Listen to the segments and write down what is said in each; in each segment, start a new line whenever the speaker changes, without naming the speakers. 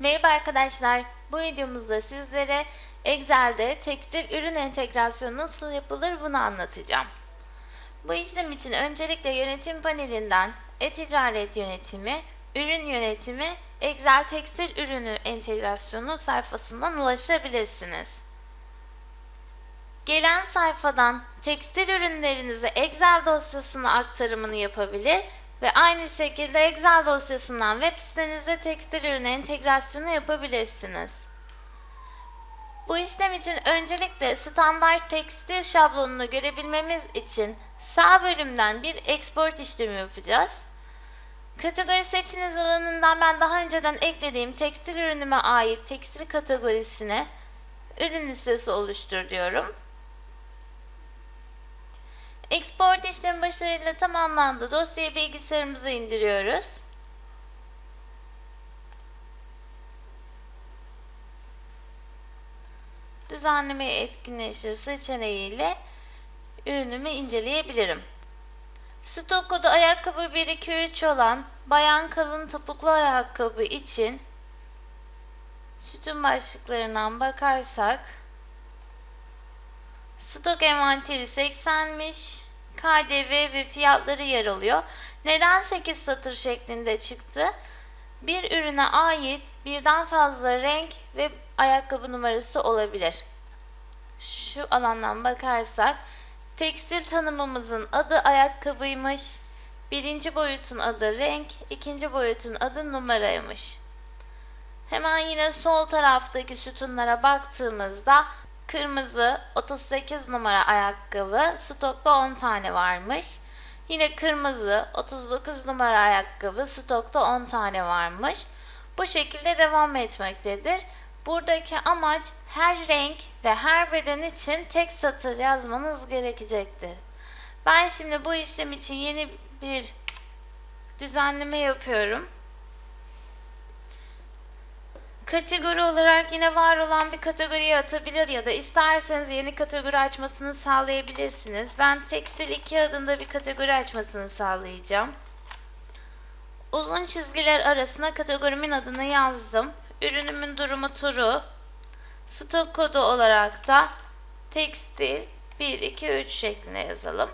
Merhaba arkadaşlar. Bu videomuzda sizlere Excel'de tekstil ürün entegrasyonu nasıl yapılır bunu anlatacağım. Bu işlem için öncelikle yönetim panelinden e-ticaret yönetimi, ürün yönetimi, Excel tekstil ürünü entegrasyonu sayfasından ulaşabilirsiniz. Gelen sayfadan tekstil ürünlerinizi Excel dosyasına aktarımını yapabilir ve aynı şekilde Excel dosyasından web sitenize tekstil ürünü entegrasyonu yapabilirsiniz. Bu işlem için öncelikle standart tekstil şablonunu görebilmemiz için sağ bölümden bir export işlemi yapacağız. Kategori seçiniz alanından ben daha önceden eklediğim tekstil ürünüme ait tekstil kategorisine ürün listesi oluştur diyorum. Export işlemi başarıyla tamamlandı. Dosyayı bilgisayarımıza indiriyoruz. Düzenlemeyi etkinleştir seçeneğiyle ürünümü inceleyebilirim. Stok kodu ayakkabı 123 olan bayan kalın topuklu ayakkabı için sütun başlıklarından bakarsak Stok envanteri 80'miş. KDV ve fiyatları yer alıyor. Neden 8 satır şeklinde çıktı? Bir ürüne ait birden fazla renk ve ayakkabı numarası olabilir. Şu alandan bakarsak tekstil tanımımızın adı ayakkabıymış. Birinci boyutun adı renk, ikinci boyutun adı numaraymış. Hemen yine sol taraftaki sütunlara baktığımızda Kırmızı 38 numara ayakkabı stokta 10 tane varmış. Yine kırmızı 39 numara ayakkabı stokta 10 tane varmış. Bu şekilde devam etmektedir. Buradaki amaç her renk ve her beden için tek satır yazmanız gerekecektir. Ben şimdi bu işlem için yeni bir düzenleme yapıyorum. Kategori olarak yine var olan bir kategoriye atabilir ya da isterseniz yeni kategori açmasını sağlayabilirsiniz. Ben tekstil 2 adında bir kategori açmasını sağlayacağım. Uzun çizgiler arasına kategorimin adını yazdım. Ürünümün durumu turu. Stok kodu olarak da tekstil 1, 2, 3 şeklinde yazalım.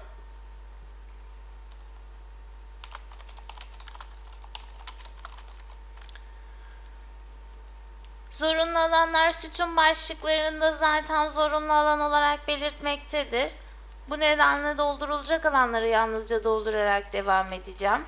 Zorunlu alanlar sütun başlıklarında zaten zorunlu alan olarak belirtmektedir. Bu nedenle doldurulacak alanları yalnızca doldurarak devam edeceğim.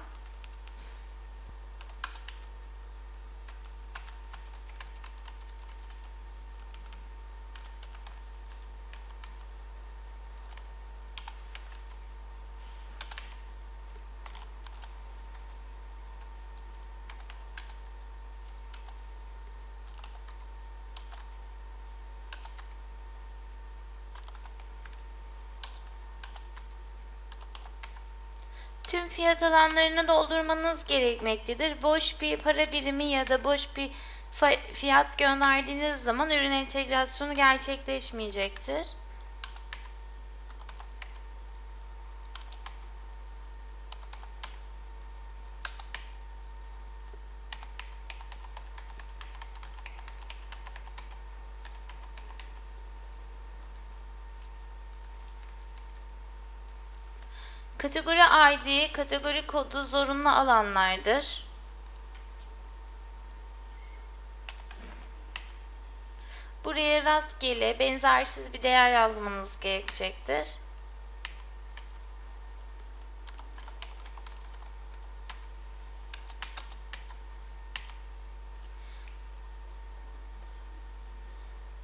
Fiyat alanlarını doldurmanız gerekmektedir. Boş bir para birimi ya da boş bir fiyat gönderdiğiniz zaman ürün entegrasyonu gerçekleşmeyecektir. Kategori ID, kategori kodu zorunlu alanlardır. Buraya rastgele, benzersiz bir değer yazmanız gerekecektir.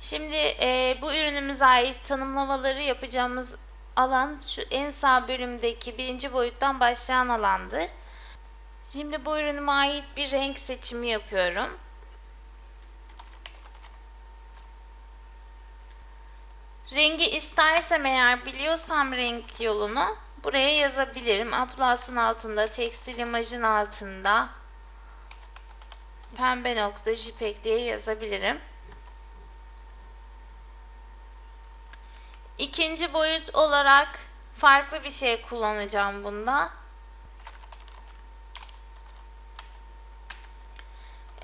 Şimdi e, bu ürünümüze ait tanımlamaları yapacağımız alan şu en sağ bölümdeki birinci boyuttan başlayan alandır. Şimdi bu ürünüme ait bir renk seçimi yapıyorum. Rengi istersem eğer biliyorsam renk yolunu buraya yazabilirim. Aplas'ın altında, tekstil imajın altında pembe nokta jpeg diye yazabilirim. İkinci boyut olarak farklı bir şey kullanacağım bunda.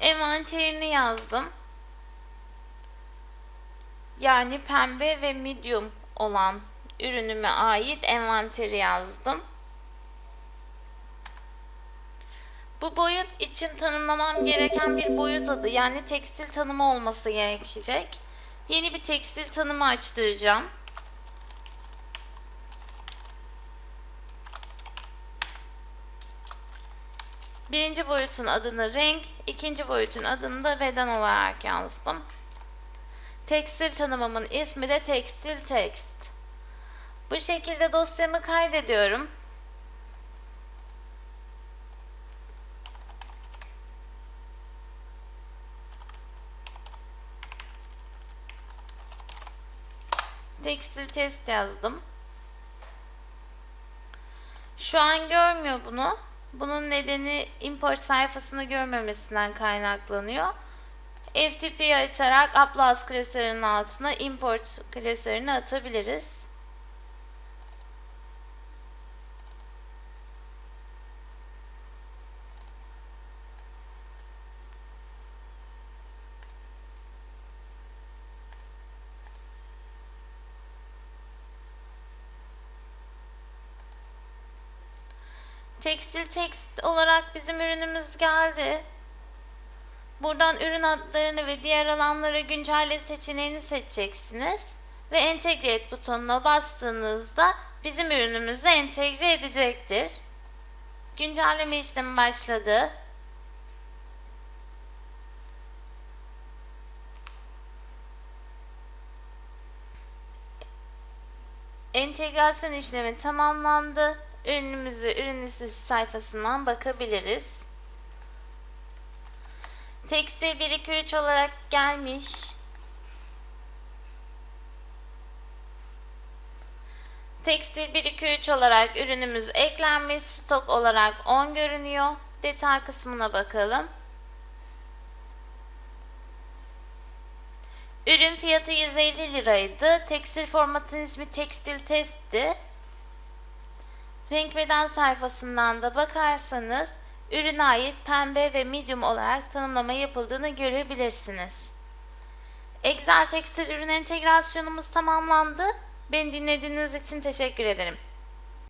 envanterini yazdım. Yani pembe ve medium olan ürünüme ait envanteri yazdım. Bu boyut için tanımlamam gereken bir boyut adı yani tekstil tanımı olması gerekecek. Yeni bir tekstil tanımı açtıracağım. Birinci boyutun adını renk, ikinci boyutun adını da beden olarak yazdım. Tekstil tanımımın ismi de tekstil text. Bu şekilde dosyamı kaydediyorum. Tekstil test yazdım. Şu an görmüyor bunu. Bunun nedeni import sayfasını görmemesinden kaynaklanıyor. FTP'yi açarak Uploads klasörünün altına import klasörünü atabiliriz. Tekstil text olarak bizim ürünümüz geldi. Buradan ürün adlarını ve diğer alanları güncelle seçeneğini seçeceksiniz. Ve entegre et butonuna bastığınızda bizim ürünümüzü entegre edecektir. Güncelleme işlemi başladı. Entegrasyon işlemi tamamlandı. Ürünümüzü ürün listesi sayfasından bakabiliriz. Tekstil 1 2 3 olarak gelmiş. Tekstil 1 2 3 olarak ürünümüz eklenmiş. Stok olarak 10 görünüyor. Detay kısmına bakalım. Ürün fiyatı 150 liraydı. Tekstil formatın ismi tekstil testti. Renk beden sayfasından da bakarsanız ürüne ait pembe ve medium olarak tanımlama yapıldığını görebilirsiniz. Excel tekstil ürün entegrasyonumuz tamamlandı. Beni dinlediğiniz için teşekkür ederim.